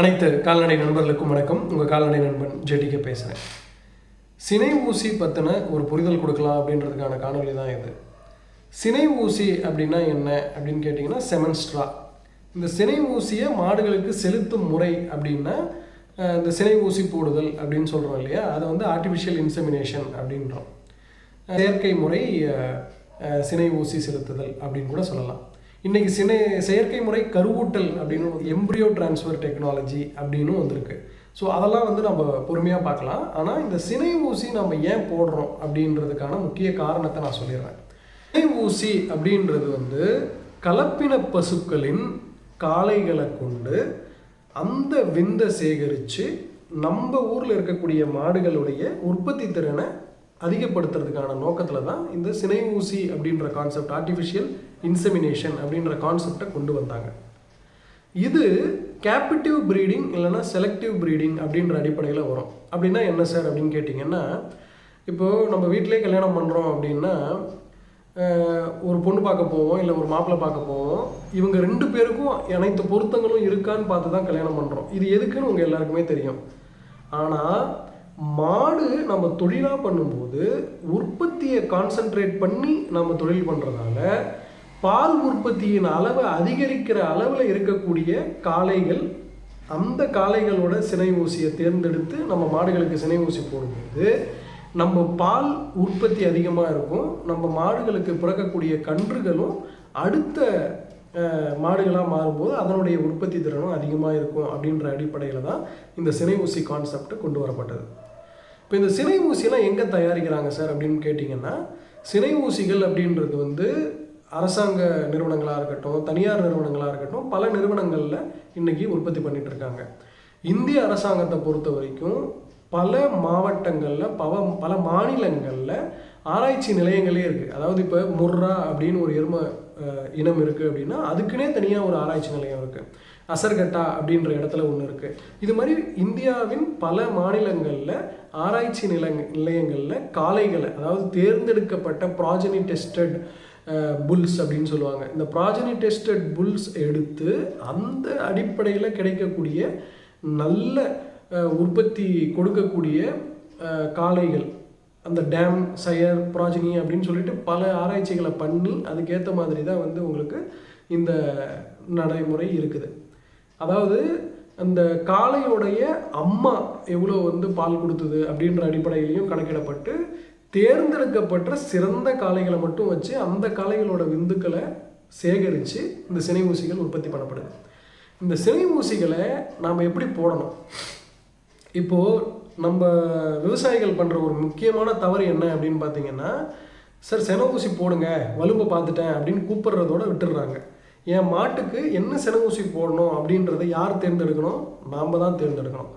அனைத்து கால்நடை நண்பர்களுக்கும் வணக்கம். உங்கள் கால்நடை நண்பன் ஜெட்டிக்கு பேசுகிறேன் சினை ஊசி பற்றின ஒரு புரிதல் கொடுக்கலாம் அப்படின்றதுக்கான காணொளி தான் இது. சினை ஊசி அப்படின்னா என்ன அப்படின்னு கேட்டிங்கன்னா செமன்ஸ்ட்ரா இந்த சினை ஊசியை மாடுகளுக்கு செலுத்தும் முறை அப்படின்னா இந்த சினை ஊசி போடுதல் அப்படின்னு சொல்கிறோம் இல்லையா? அதை வந்து ஆர்டிஃபிஷியல் இன்செமினேஷன் அப்படின்றோம். செயற்கை முறை சினை ஊசி செலுத்துதல் அப்படின்னு கூட சொல்லலாம். இன்னைக்கு சினை செயற்கை முறை கருவூட்டல் அப்படின்னு எம்ப்ரியோ டிரான்ஸ்ஃபர் டெக்னாலஜி அப்படின்னு வந்திருக்கு ஸோ அதெல்லாம் வந்து நம்ம பொறுமையாக பார்க்கலாம். ஆனால் இந்த சினை ஊசி நம்ம ஏன் போடுறோம் அப்படின்றதுக்கான முக்கிய காரணத்தை நான் சொல்லிடுறேன். சினை ஊசி அப்படின்றது வந்து கலப்பின பசுக்களின் காளைகளை கொண்டு அந்த விந்தை சேகரித்து நம்ம ஊரில் இருக்கக்கூடிய மாடுகளுடைய உற்பத்தி திறனை அதிகப்படுத்துறதுக்கான நோக்கத்தில் தான் இந்த சினை ஊசி அப்படின்ற கான்செப்ட் ஆர்டிஃபிஷியல் இன்செமினேஷன் அப்படின்ற கான்செப்டை கொண்டு வந்தாங்க. இது கேபிட்டிவ் ப்ரீடிங் இல்லைன்னா செலக்டிவ் ப்ரீடிங் அப்படின்ற அடிப்படையில் வரும். அப்படின்னா என்ன சார் அப்படின்னு கேட்டிங்கன்னா இப்போது நம்ம வீட்டிலே கல்யாணம் பண்ணுறோம் அப்படின்னா ஒரு பொண்ணு பார்க்க போவோம் இல்லை ஒரு மாப்பிள்ளை பார்க்க போவோம். இவங்க ரெண்டு பேருக்கும் அனைத்து பொருத்தங்களும் இருக்கான்னு பார்த்து தான் கல்யாணம் பண்ணுறோம் இது எதுக்குன்னு உங்கள் எல்லாருக்குமே தெரியும். ஆனால் மாடு நம்ம தொழிலாக பண்ணும்போது உற்பத்தியை கான்சென்ட்ரேட் பண்ணி நம்ம தொழில் பண்ணுறதால பால் உற்பத்தியின் அளவை அதிகரிக்கிற அளவில் இருக்கக்கூடிய காளைகள் அந்த காளைகளோட சினை ஊசியை தேர்ந்தெடுத்து நம்ம மாடுகளுக்கு சினை ஊசி போடும்போது நம்ம பால் உற்பத்தி அதிகமாக இருக்கும். நம்ம மாடுகளுக்கு பிறக்கக்கூடிய கன்றுகளும் அடுத்த மாடுகளாக மாறும்போது அதனுடைய உற்பத்தி திறனும் அதிகமாக இருக்கும் அப்படின்ற அடிப்படையில் தான் இந்த சினை ஊசி கான்செப்ட் கொண்டு வரப்பட்டது. இப்போ இந்த சினை ஊசியெல்லாம் எங்கே தயாரிக்கிறாங்க சார் அப்படின்னு கேட்டிங்கன்னா சினை ஊசிகள் அப்படின்றது வந்து அரசாங்க நிறுவனங்களாக இருக்கட்டும் தனியார் நிறுவனங்களாக இருக்கட்டும் பல நிறுவனங்களில் இன்றைக்கி உற்பத்தி பண்ணிட்டு இருக்காங்க. இந்திய அரசாங்கத்தை பொறுத்த வரைக்கும் பல மாவட்டங்களில் பல பல மாநிலங்களில் ஆராய்ச்சி நிலையங்களே இருக்குது அதாவது இப்போ முர்ரா அப்படின்னு ஒரு எரும இனம் இருக்குது அப்படின்னா அதுக்குன்னே தனியாக ஒரு ஆராய்ச்சி நிலையம் இருக்குது அசர்கட்டா அப்படின்ற இடத்துல ஒன்று இருக்குது இது மாதிரி இந்தியாவின் பல மாநிலங்களில் ஆராய்ச்சி நில நிலையங்களில் காளைகளை அதாவது தேர்ந்தெடுக்கப்பட்ட ப்ராஜனி டெஸ்டட் புல்ஸ் அப்படின்னு சொல்லுவாங்க. இந்த ப்ராஜனி டெஸ்டட் புல்ஸ் எடுத்து அந்த அடிப்படையில் கிடைக்கக்கூடிய நல்ல உற்பத்தி கொடுக்கக்கூடிய காளைகள் அந்த டேம் சயர் ப்ராஜினி அப்படின்னு சொல்லிட்டு பல ஆராய்ச்சிகளை பண்ணி அதுக்கேற்ற மாதிரி தான் வந்து உங்களுக்கு இந்த நடைமுறை இருக்குது. அதாவது அந்த காளையோடைய அம்மா எவ்வளோ வந்து பால் கொடுத்தது அப்படின்ற அடிப்படையிலையும் கணக்கிடப்பட்டு தேர்ந்தெடுக்கப்பட்ட சிறந்த காளைகளை மட்டும் வச்சு அந்த காளைகளோட விந்துக்களை சேகரித்து இந்த சினை ஊசிகள் உற்பத்தி பண்ணப்படுது. இந்த சினை ஊசிகளை நாம் எப்படி போடணும்? இப்போது நம்ம விவசாயிகள் பண்ணுற ஒரு முக்கியமான தவறு என்ன அப்படின்னு பார்த்தீங்கன்னா சார் சென ஊசி போடுங்க வலும்பை பார்த்துட்டேன் அப்படின்னு கூப்பிடுறதோட விட்டுடுறாங்க. என் மாட்டுக்கு என்ன சென ஊசி போடணும் அப்படின்றத யார் தேர்ந்தெடுக்கணும்? நாம் தான் தேர்ந்தெடுக்கணும்.